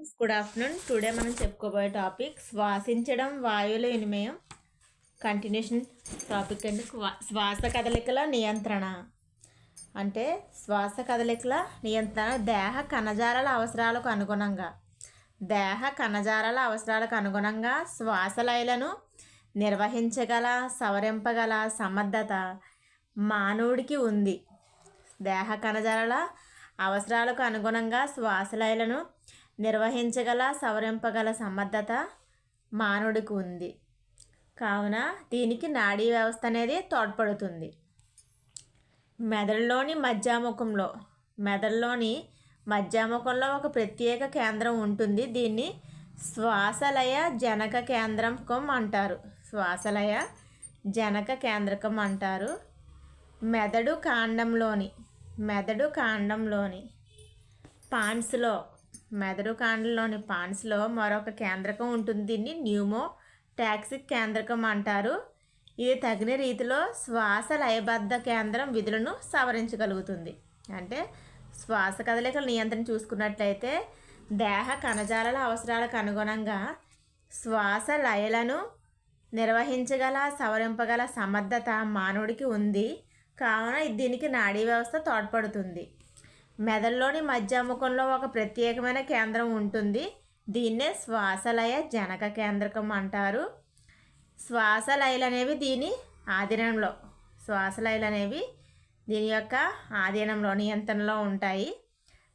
Good afternoon today మనం చెప్పుకోబోయే topic శ్వాసించడం వాయువుల వినిమయం. కంటిన్యూషన్ టాపిక్ అండి. శ్వాస కదలికల నియంత్రణ. అంటే శ్వాస కదలికల నియంత్రణ దేహ కణజాలాల అవసరాలకు అనుగుణంగా. దేహ కణజాలాల అవసరాలకు అనుగుణంగా శ్వాసలయలను నిర్వహించగల సవరింపగల సమర్థత మానవుడికి ఉంది. దేహ కణజాలాల అవసరాలకు అనుగుణంగా శ్వాసలయలను నిర్వహించగల సవరింపగల సమర్థత మానవుడికి ఉంది. కావున దీనికి నాడీ వ్యవస్థ అనేది తోడ్పడుతుంది. మెదడులోని మధ్యాముఖంలో మెదడులోని మధ్యాముఖంలో ఒక ప్రత్యేక కేంద్రం ఉంటుంది. దీన్ని శ్వాసలయ జనక కేంద్రకం అంటారు. శ్వాసలయ జనక కేంద్రకం అంటారు. మెదడు కాండంలోని మెదడు కాండంలోని పాండ్స్లో మెదడు కాండంలోని పాన్స్లో మరొక కేంద్రకం ఉంటుంది. దీన్ని న్యూమో టాక్సిక్ కేంద్రకం అంటారు. ఇది తగిన రీతిలో శ్వాస లయబద్ధ కేంద్రం విధులను సవరించగలుగుతుంది. అంటే శ్వాస కదలికల నియంత్రణ చూసుకున్నట్లయితే దేహ కణజాలాల అవసరాలకు అనుగుణంగా శ్వాస లయలను నిర్వహించగల సవరింపగల సమర్థత మానవుడికి ఉంది. కావున దీనికి నాడీ వ్యవస్థ తోడ్పడుతుంది. మెదడులోని మధ్యాముఖంలో ఒక ప్రత్యేకమైన కేంద్రం ఉంటుంది. దీన్నే శ్వాసలయ జనక కేంద్రకం అంటారు. శ్వాసలయలు అనేవి దీని ఆధీనంలో. శ్వాసలయలు అనేవి దీని యొక్క ఆధీనంలో నియంత్రణలో ఉంటాయి.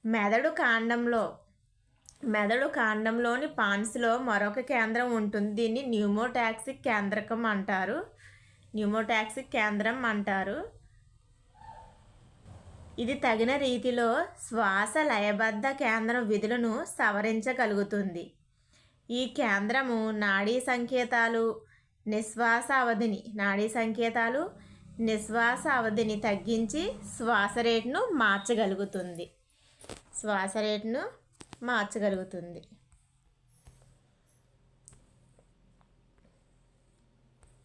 మెదడు కాండంలో మెదడు కాండంలోని పాన్స్లో మరొక కేంద్రం ఉంటుంది. దీన్ని న్యూమోటాక్సిక్ కేంద్రకం అంటారు. న్యూమోటాక్సిక్ కేంద్రం అంటారు. ఇది తగిన రీతిలో శ్వాస లయబద్ధ కేంద్రం విధులను సవరించగలుగుతుంది. ఈ కేంద్రము నాడీ సంకేతాలు నిశ్వాస అవధిని నాడీ సంకేతాలు నిశ్వాస అవధిని తగ్గించి శ్వాస రేటును మార్చగలుగుతుంది. శ్వాస రేటును మార్చగలుగుతుంది.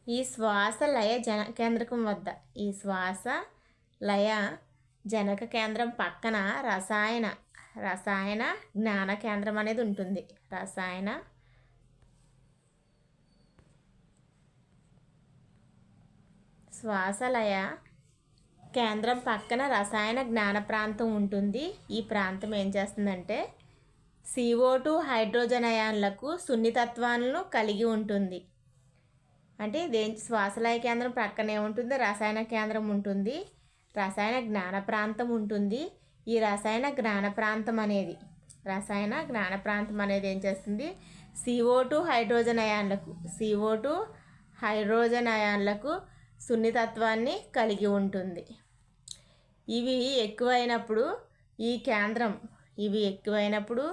ఈ శ్వాస లయ జన కేంద్రకం వద్ద ఈ శ్వాస లయ జనక కేంద్రం పక్కన రసాయన రసాయన జ్ఞాన కేంద్రం అనేది ఉంటుంది. రసాయన శ్వాసలయ కేంద్రం పక్కన రసాయన జ్ఞాన ప్రాంతం ఉంటుంది. ఈ ప్రాంతం ఏం చేస్తుందంటే సిఓ టూ హైడ్రోజన్ అయాన్లకు సున్నితత్వాలను కలిగి ఉంటుంది. అంటే ఇదేం శ్వాసలయ కేంద్రం పక్కనే ఉంటుంది రసాయన కేంద్రం ఉంటుంది. రసాయన జ్ఞాన ప్రాంతం ఉంటుంది. ఈ రసాయన జ్ఞాన ప్రాంతం అనేది రసాయన జ్ఞాన ప్రాంతం అనేది ఏం చేస్తుంది? సిఓ టూ హైడ్రోజన్ అయాన్లకు సిఓ టూ హైడ్రోజన్ అయాన్లకు సున్నితత్వాన్ని కలిగి ఉంటుంది. ఇవి ఎక్కువైనప్పుడు ఈ కేంద్రం ఇవి ఎక్కువైనప్పుడు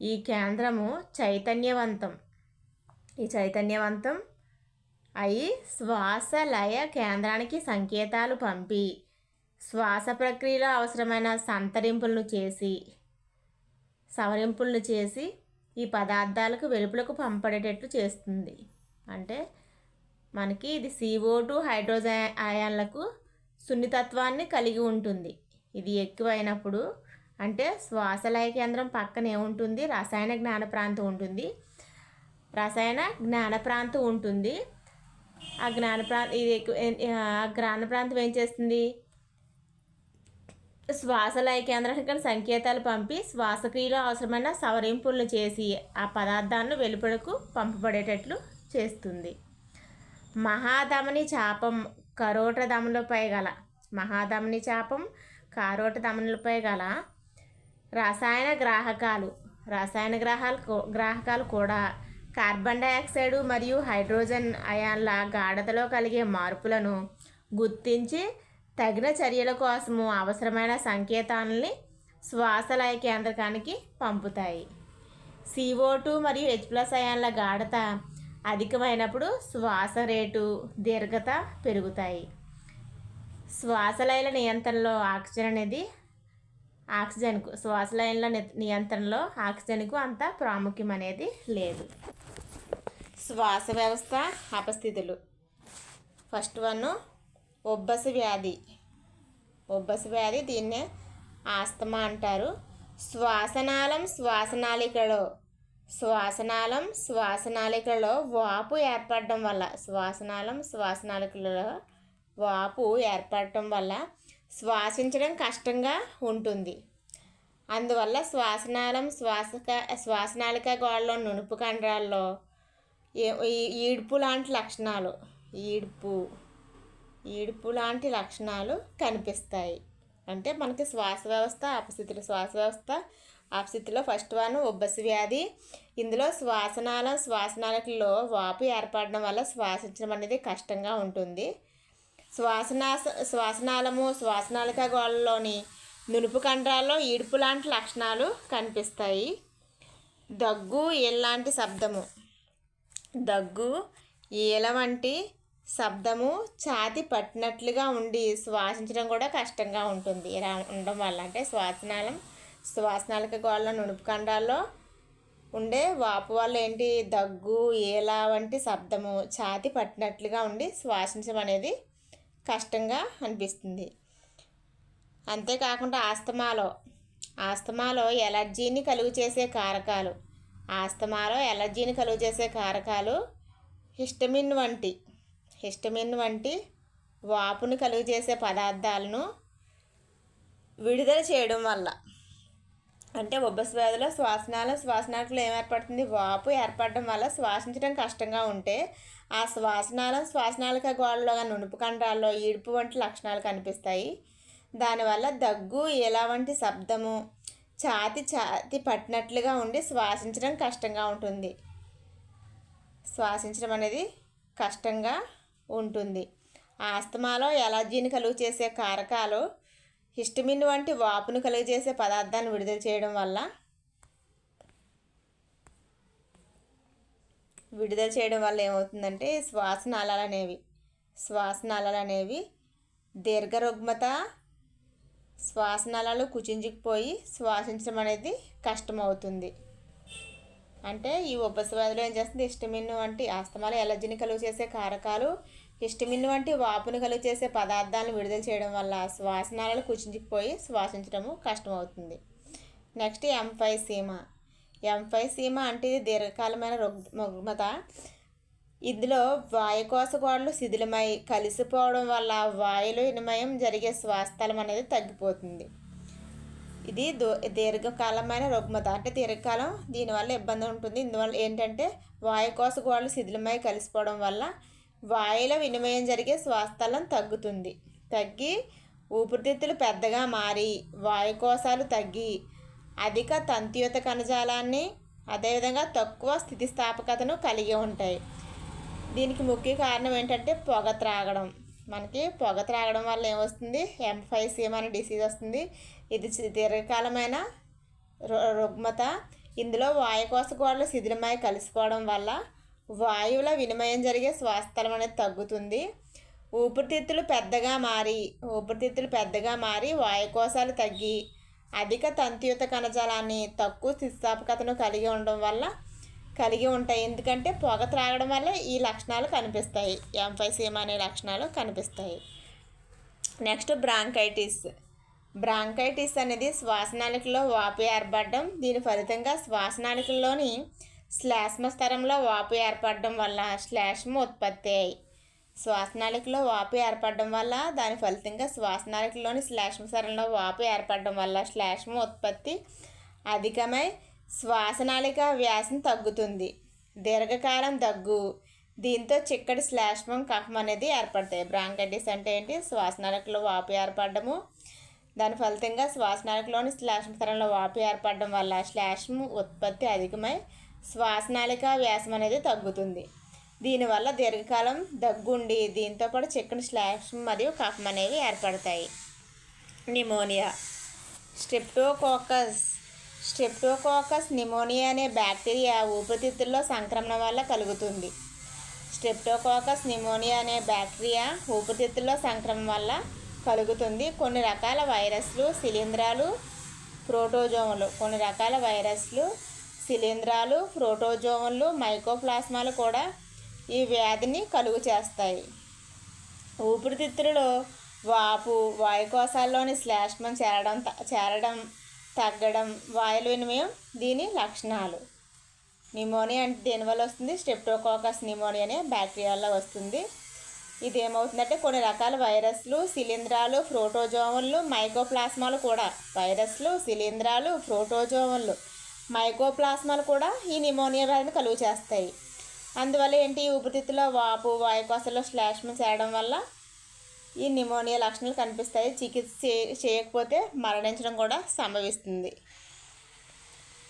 ఈ కేంద్రము చైతన్యవంతం. ఈ చైతన్యవంతం అయి శ్వాస లయ కేంద్రానికి సంకేతాలు పంపి శ్వాస ప్రక్రియలో అవసరమైన సంతరింపులను చేసి సవరింపులను చేసి ఈ పదార్థాలకు వెలుపులకు పంపడేటట్లు చేస్తుంది. అంటే మనకి ఇది సిఓ టూ హైడ్రోజన్ అయాన్లకు సున్నితత్వాన్ని కలిగి ఉంటుంది. ఇది ఎక్కువైనప్పుడు అంటే శ్వాసలయ కేంద్రం పక్కన ఏముంటుంది రసాయన జ్ఞాన ప్రాంతం ఉంటుంది. రసాయన జ్ఞాన ప్రాంతం ఉంటుంది. ఆ జ్ఞాన ప్రాంతం ఇది ఎక్కువ ఆ జ్ఞాన ప్రాంతం ఏం చేస్తుంది? శ్వాసలయ కేంద్రానికి సంకేతాలు పంపి శ్వాసక్రియలో అవసరమైన సవరింపులను చేసి ఆ పదార్థాలను వెలుపడకు పంపబడేటట్లు చేస్తుంది. మహాధమని చాపం కరోట ధమనులపై గల మహాధమని చాపం కారోట ధమనులపై గల రసాయన గ్రాహకాలు రసాయన గ్రాహాలు గ్రాహకాలు కూడా కార్బన్ డైఆక్సైడ్ మరియు హైడ్రోజన్ అయాన్ల గాఢతలో కలిగే మార్పులను గుర్తించి తగిన చర్యల కోసము అవసరమైన సంకేతాలని శ్వాసలయ కేంద్రకానికి పంపుతాయి. సిఓ టూ మరియు హెచ్ ప్లస్ అయాన్ల గాఢత అధికమైనప్పుడు శ్వాస రేటు దీర్ఘత పెరుగుతాయి. శ్వాసలయల నియంత్రణలో ఆక్సిజన్ అనేది ఆక్సిజన్కు శ్వాసలయల ని- నియంత్రణలో ఆక్సిజన్కు అంత ప్రాముఖ్యం అనేది లేదు. శ్వాస వ్యవస్థ అపస్థితులు. ఫస్ట్ వన్ ఒబ్బస వ్యాధి. ఒబ్బస వ్యాధి దీన్నే ఆస్తమా అంటారు. శ్వాసనాళం శ్వాసనాళికలో శ్వాసనాళం శ్వాసనాళికలో వాపు ఏర్పడడం వల్ల శ్వాసనాళం శ్వాసనాళికలలో వాపు ఏర్పడటం వల్ల శ్వాసించడం కష్టంగా ఉంటుంది. అందువల్ల శ్వాసనాళం శ్వాసక శ్వాసనాళిక గోడలో నునుపు కండరాల్లో ఈడ్పు లాంటి లక్షణాలు ఈడ్పు ఈడ్పు లాంటి లక్షణాలు కనిపిస్తాయి. అంటే మనకి శ్వాస వ్యవస్థ అపస్థితులు శ్వాస వ్యవస్థ అపస్థితిలో ఫస్ట్ వన్ ఉబ్బసి వ్యాధి. ఇందులో శ్వాసనాళం శ్వాసనాళికల్లో వాపు ఏర్పడడం వల్ల శ్వాసించడం అనేది కష్టంగా ఉంటుంది. శ్వాసనాస శ్వాసనాళము శ్వాసనాళిక గోళ్ళలోని నునుపు కండరాల్లో ఈడుపు లాంటి లక్షణాలు కనిపిస్తాయి. దగ్గు ఎలాంటి శబ్దము. దగ్గు ఈల వంటి శబ్దము ఛాతి పట్టినట్లుగా ఉండి శ్వాసించడం కూడా కష్టంగా ఉంటుంది. ఇలా ఉండడం వల్ల అంటే శ్వాసనాళం శ్వాసనాళిక గోళ్ళ నునుపు కండాల్లో ఉండే వాపు వల్ల ఏంటి? దగ్గు ఏలా వంటి శబ్దము ఛాతి పట్టినట్లుగా ఉండి శ్వాసించడం అనేది కష్టంగా అనిపిస్తుంది. అంతేకాకుండా ఆస్తమాలో ఆస్తమాలో ఎలర్జీని కలుగు చేసే కారకాలు ఆస్తమాలో ఎలర్జీని కలుగు చేసే కారకాలు హిస్టమిన్ వంటి హిస్టమిన్ వంటి వాపును కలుగజేసే పదార్థాలను విడుదల చేయడం వల్ల అంటే ఉబ్బస వ్యాధిలో శ్వాసనాల శ్వాసనాలకు ఏం ఏర్పడుతుంది వాపు ఏర్పడడం వల్ల శ్వాసించడం కష్టంగా ఉంటే ఆ శ్వాసనాలు శ్వాసనాలిక గోడలో నునుపు కండరాల్లో ఈడుపు వంటి లక్షణాలు కనిపిస్తాయి. దానివల్ల దగ్గు ఇలా వంటి శబ్దము ఛాతి ఛాతి పట్టినట్లుగా ఉండి శ్వాసించడం కష్టంగా ఉంటుంది. శ్వాసించడం అనేది కష్టంగా ఉంటుంది. ఆస్తమాలో ఎలర్జీని కలుగు చేసే కారకాలు హిస్టమిన్ వంటి వాపును కలుగజేసే పదార్థాన్ని విడుదల చేయడం వల్ల విడుదల చేయడం వల్ల ఏమవుతుందంటే శ్వాసనాళాలు అనేవి శ్వాసనాళాలు అనేవి దీర్ఘరుగ్మత శ్వాసనాళాలు కుచించుకుపోయి శ్వాసించడం అనేది కష్టమవుతుంది. అంటే ఈ వ్యాధిలో ఏం చేస్తుంది? హిస్టమిన్ వంటి ఆస్తమాలు ఎలర్జీని కలుగు చేసే కారకాలు హిస్టమిన్ వంటి వాపును కలుగు చేసే పదార్థాలను విడుదల చేయడం వల్ల శ్వాసనాళాలు కుచించుకుపోయి శ్వాసించడము కష్టమవుతుంది. నెక్స్ట్ ఎంఫైసీమా. ఎంఫైసీమా అంటే ఇది దీర్ఘకాలమైన రుగ్మత ఇందులో వాయుకోశ గోడలు శిథిలమై కలిసిపోవడం వల్ల వాయులు వినిమయం జరిగే శ్వాసతలం అనేది తగ్గిపోతుంది. ఇది దీర్ఘకాలమైన రుగ్మత. అంటే దీర్ఘకాలం దీనివల్ల ఇబ్బంది ఉంటుంది. ఇందువల్ల ఏంటంటే వాయుకోశ గోడలు శిథిలమై కలిసిపోవడం వల్ల వాయుల వినిమయం జరిగే శ్వాసతలం తగ్గుతుంది. తగ్గి ఊపిరితిత్తులు పెద్దగా మారి వాయుకోశాలు తగ్గి అధిక తంతియుత కణజాలాన్ని అదేవిధంగా తక్కువ స్థితిస్థాపకతను కలిగి ఉంటాయి. దీనికి ముఖ్య కారణం ఏంటంటే పొగ త్రాగడం. మనకి పొగ త్రాగడం వల్ల ఏమొస్తుంది? ఎంఫైసీఎం అనే డిసీజ్ వస్తుంది. ఇది దీర్ఘకాలమైన రుగ్మత. ఇందులో వాయుకోశ గోడలు శిథిలమై కలిసిపోవడం వల్ల వాయువుల వినిమయం జరిగే శ్వాసతలం అనేది తగ్గుతుంది. ఊపిరితిత్తులు పెద్దగా మారి ఊపిరితిత్తులు పెద్దగా మారి వాయుకోశాలు తగ్గి అధిక తంతియుత కణజాలాన్ని తక్కువ స్థితిస్థాపకతను కలిగి ఉండడం వల్ల కలిగి ఉంటాయి. ఎందుకంటే పొగ త్రాగడం వల్ల ఈ లక్షణాలు కనిపిస్తాయి. ఎంఫైసీమ్ అనే లక్షణాలు కనిపిస్తాయి. నెక్స్ట్ బ్రాంకైటిస్ బ్రాంకైటిస్ అనేది శ్వాసనాళికలో వాపు ఏర్పడడం దీని ఫలితంగా శ్వాసనాళికల్లోని శ్లేష్మ స్థరంలో వాపు ఏర్పడడం వల్ల శ్లేష్మ ఉత్పత్తి అయ్యి శ్వాసనాళికలో వాపు ఏర్పడడం వల్ల దాని ఫలితంగా శ్వాసనాళికలోని శ్లేష్మ స్థరంలో వాపు ఏర్పడడం వల్ల శ్లేష్మ ఉత్పత్తి అధికమై శ్వాసనాళిక వ్యాసం తగ్గుతుంది. దీర్ఘకాలం దగ్గు. దీంతో చిక్కటి శ్లాష్మం కఫం అనేది ఏర్పడతాయి. బ్రాంకైటిస్ అంటే ఏంటి? శ్వాసనాళికలో వాపు ఏర్పడము. దాని ఫలితంగా శ్వాసనాళికలోని శ్లాష్మ స్థలంలో వాపు ఏర్పడడం వల్ల శ్లాష్మ ఉత్పత్తి అధికమై శ్వాసనాళిక వ్యాసం అనేది తగ్గుతుంది. దీనివల్ల దీర్ఘకాలం దగ్గుండి దీంతో పాటు చిక్కని శ్లాష్మం మరియు కఫం అనేవి ఏర్పడతాయి. నిమోనియా. స్ట్రిప్టోకోకస్. స్ట్రెప్టోకోకస్ నిమోనియా అనే బ్యాక్టీరియా ఊపిరితిత్తుల్లో సంక్రమణ వల్ల కలుగుతుంది. స్ట్రెప్టోకోకస్ నిమోనియా అనే బ్యాక్టీరియా ఊపిరితిత్తుల్లో సంక్రమణ వల్ల కలుగుతుంది. కొన్ని రకాల వైరస్లు శిలీంధ్రాలు ప్రోటోజోములు. కొన్ని రకాల వైరస్లు శిలీంధ్రాలు ప్రోటోజోములు మైకోప్లాస్మాలు కూడా ఈ వ్యాధిని కలుగు చేస్తాయి. ఊపిరితిత్తులలో వాపు వాయుకోశాల్లోని శ్లేష్మం చేరడం చేరడం తగ్గడం వాయుల వినిమయం దీని లక్షణాలు. నిమోనియా అంటే దేనివల్ల వస్తుంది? స్టెప్టోకాకస్ నిమోనియా అనే బ్యాక్టీరియా వల్ల వస్తుంది. ఇది ఏమవుతుందంటే కొన్ని రకాల వైరస్లు శిలీంధ్రాలు ప్రోటోజోవన్లు మైకోప్లాస్మాలు కూడా. వైరస్లు శిలీంధ్రాలు ప్రోటోజోవన్లు మైకోప్లాస్మాలు కూడా ఈ నిమోనియా వ్యాధిని కలుగు చేస్తాయి. అందువల్ల ఏంటి? ఈ ఊపిరితిత్తులో వాపు వాయుకోసలో శ్లేష్మం చేయడం వల్ల ఈ నిమోనియా లక్షణాలు కనిపిస్తాయి. చికిత్స చేయకపోతే మరణించడం కూడా సంభవిస్తుంది.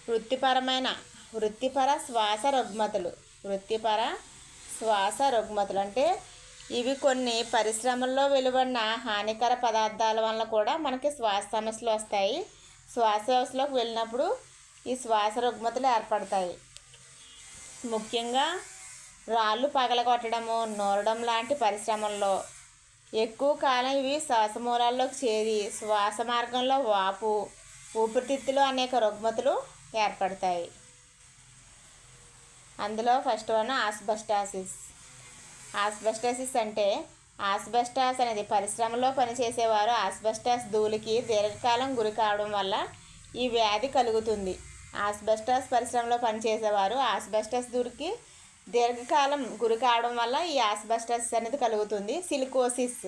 వృత్తిపరమైన వృత్తిపర శ్వాస రుగ్మతలు వృత్తిపర శ్వాస రుగ్మతలు అంటే ఇవి కొన్ని పరిశ్రమల్లో వెలువడిన హానికర పదార్థాల వల్ల కూడా మనకి శ్వాస సమస్యలు వస్తాయి. శ్వాస వ్యవస్థలోకి వెళ్ళినప్పుడు ఈ శ్వాస రుగ్మతలు ఏర్పడతాయి. ముఖ్యంగా రాళ్ళు పగలగొట్టడము నూరడం లాంటి పరిశ్రమల్లో ఎక్కువ కాలం ఇవి శ్వాసమూలాల్లోకి చేరి శ్వాస మార్గంలో వాపు ఊపిరితిత్తులు అనేక రుగ్మతులు ఏర్పడతాయి. అందులో ఫస్ట్ వన్ ఆస్బెస్టాసిస్. ఆస్బెస్టాసిస్ అంటే ఆస్బెస్టాస్ అనేది పరిశ్రమలో పనిచేసేవారు ఆస్బెస్టాస్ ధూళికి దీర్ఘకాలం గురి కావడం వల్ల ఈ వ్యాధి కలుగుతుంది. ఆస్బెస్టాస్ పరిశ్రమలో పనిచేసేవారు ఆస్బెస్టాస్ ధూళికి దీర్ఘకాలం గురి కావడం వల్ల ఈ ఆస్బెస్టస్ అనేది కలుగుతుంది. సిలికోసిస్.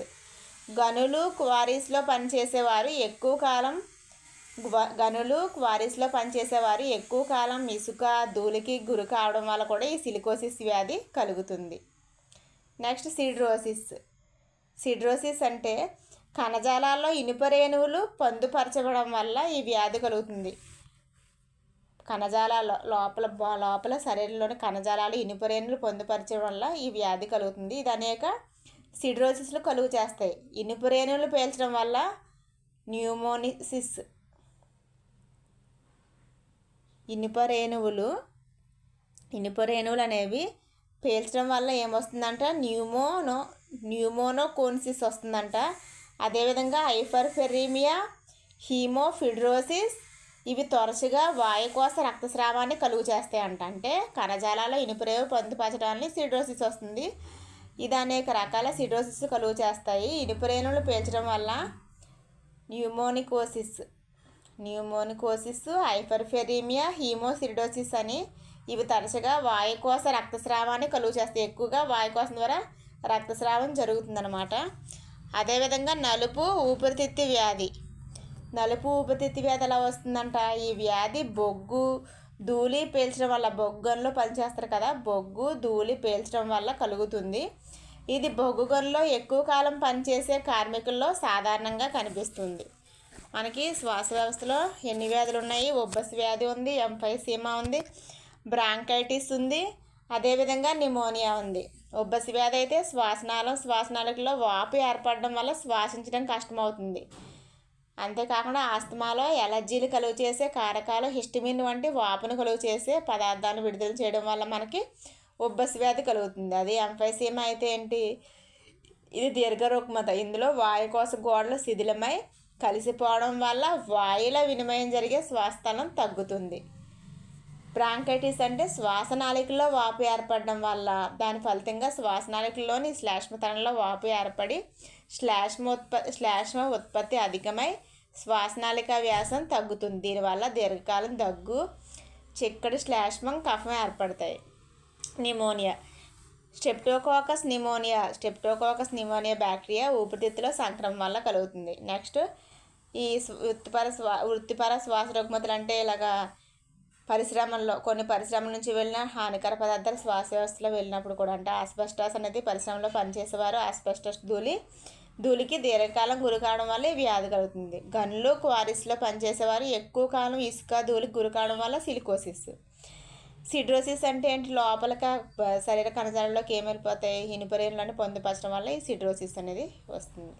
గనులు క్వారీస్లో పనిచేసేవారు ఎక్కువ కాలం గనులు క్వారీస్లో పనిచేసేవారు ఎక్కువ కాలం ఇసుక ధూళికి గురి కావడం వల్ల కూడా ఈ సిలికోసిస్ వ్యాధి కలుగుతుంది. నెక్స్ట్ సిడ్రోసిస్. సిడ్రోసిస్ అంటే కణజాలాల్లో ఇనుప రేణువులు పొందుపరచబడం వల్ల ఈ వ్యాధి కలుగుతుంది. కణజాల లోపల లోపల శరీరంలోని కణజాలాలు ఇనుపరేణులు పొందుపరచడం వల్ల ఈ వ్యాధి కలుగుతుంది. ఇది అనేక సిడ్రోసిస్లు కలుగు చేస్తాయి. ఇనుపరేణువులు పేల్చడం వల్ల న్యూమోనిసిస్ ఇనుపరేణువులు ఇనుపరేణువులు అనేవి పేల్చడం వల్ల ఏమొస్తుందంట? న్యూమోనో న్యూమోనోకోన్సిస్ వస్తుందంట. అదేవిధంగా హైపర్ఫెరీమియా హీమోఫిడ్రోసిస్ ఇవి తరచుగా వాయుకోశ రక్తస్రావాన్ని కలుగు చేస్తాయి అంట అంటే కణజాలాల్లో ఇనుపురేవు పొందుపరచడం వల్ల సిడ్రోసిస్ వస్తుంది. ఇది అనేక రకాల సిడ్రోసిస్ కలుగు చేస్తాయి. ఇనుపురేణులు పీల్చడం వల్ల న్యూమోనికోసిస్ న్యూమోనికోసిస్ హైపర్ఫెరీమియా హీమోసిరిడోసిస్ అని ఇవి తరచుగా వాయుకోశ రక్తస్రావాన్ని కలుగు చేస్తాయి. ఎక్కువగా వాయుకోశం ద్వారా రక్తస్రావం జరుగుతుందన్నమాట. అదేవిధంగా నలుపు ఊపిరితిత్తి వ్యాధి. నలుపు ఊపిరితిత్తి వ్యాధి ఎలా వస్తుందంట? ఈ వ్యాధి బొగ్గు ధూళి పీల్చడం వల్ల బొగ్గన్లో పనిచేస్తారు కదా బొగ్గు ధూళి పీల్చడం వల్ల కలుగుతుంది. ఇది బొగ్గు గనులో ఎక్కువ కాలం పనిచేసే కార్మికుల్లో సాధారణంగా కనిపిస్తుంది. మనకి శ్వాస వ్యవస్థలో ఎన్ని వ్యాధులు ఉన్నాయి? ఒబ్బస్ వ్యాధి ఉంది ఎంఫైసీమా ఉంది బ్రాంకైటిస్ ఉంది అదేవిధంగా నిమోనియా ఉంది. ఒబ్బసి వ్యాధి అయితే శ్వాసనాళం శ్వాసనాళికలో వాపు ఏర్పడడం వల్ల శ్వాసించడం కష్టమవుతుంది. అంతేకాకుండా ఆస్తమాలో ఎలర్జీలు కలుగు చేసే కారకాలు హిస్టమిన్ వంటి వాపును కలుగు చేసే పదార్థాలను విడుదల చేయడం వల్ల మనకి ఉబ్బస్ వ్యాధి కలుగుతుంది. అది ఎంఫైసీమ అయితే ఏంటి? ఇది దీర్ఘరుగ్మత ఇందులో వాయుకోశ గోడలు శిథిలమై కలిసిపోవడం వల్ల వాయుల వినిమయం జరిగే శ్వాసతలం తగ్గుతుంది. బ్రాంకైటిస్ అంటే శ్వాసనాళికలో వాపు ఏర్పడడం వల్ల దాని ఫలితంగా శ్వాసనాళికలోని శ్లేష్మతనంలో వాపు ఏర్పడి శ్లేష్మ ఉత్ప శ్లేష్మ ఉత్పత్తి అధికమై శ్వాసనాళిక వ్యాసం తగ్గుతుంది. దీనివల్ల దీర్ఘకాలం దగ్గు చిక్కడి శ్లాష్మం కఫం ఏర్పడతాయి. Pneumonia. Streptococcus pneumonia. Streptococcus pneumonia bacteria ఊపిరితిత్తులో సంక్రమం వల్ల కలుగుతుంది. నెక్స్ట్ ఈ వృత్తిపర స్వా వృత్తిపర శ్వాస రుగ్మతలు అంటే ఇలాగా పరిశ్రమల్లో కొన్ని పరిశ్రమల నుంచి వెళ్ళిన హానికర పదార్థాలు శ్వాస వ్యవస్థలో వెళ్ళినప్పుడు కూడా అంటే ఆస్బెస్టాస్ అనేది పరిశ్రమలో పనిచేసేవారు. ఆస్బెస్టాస్ ధూళి ధూళికి దీర్ఘకాలం గురి కావడం వల్ల ఈ వ్యాధి కలుగుతుంది. గన్లు క్వారీస్లో పనిచేసేవారు ఎక్కువ కాలం ఇసుక ధూళికి గురి కావడం వల్ల సిలికోసిస్. సిడ్రోసిస్ అంటే ఏంటి? లోపలక శరీర కణజాలంలోకి ఏమైపోతాయి? వెళ్ళిపోతాయి ఇనుపరేణులను పొందుపరచడం వల్ల ఈ సిడ్రోసిస్ అనేది వస్తుంది.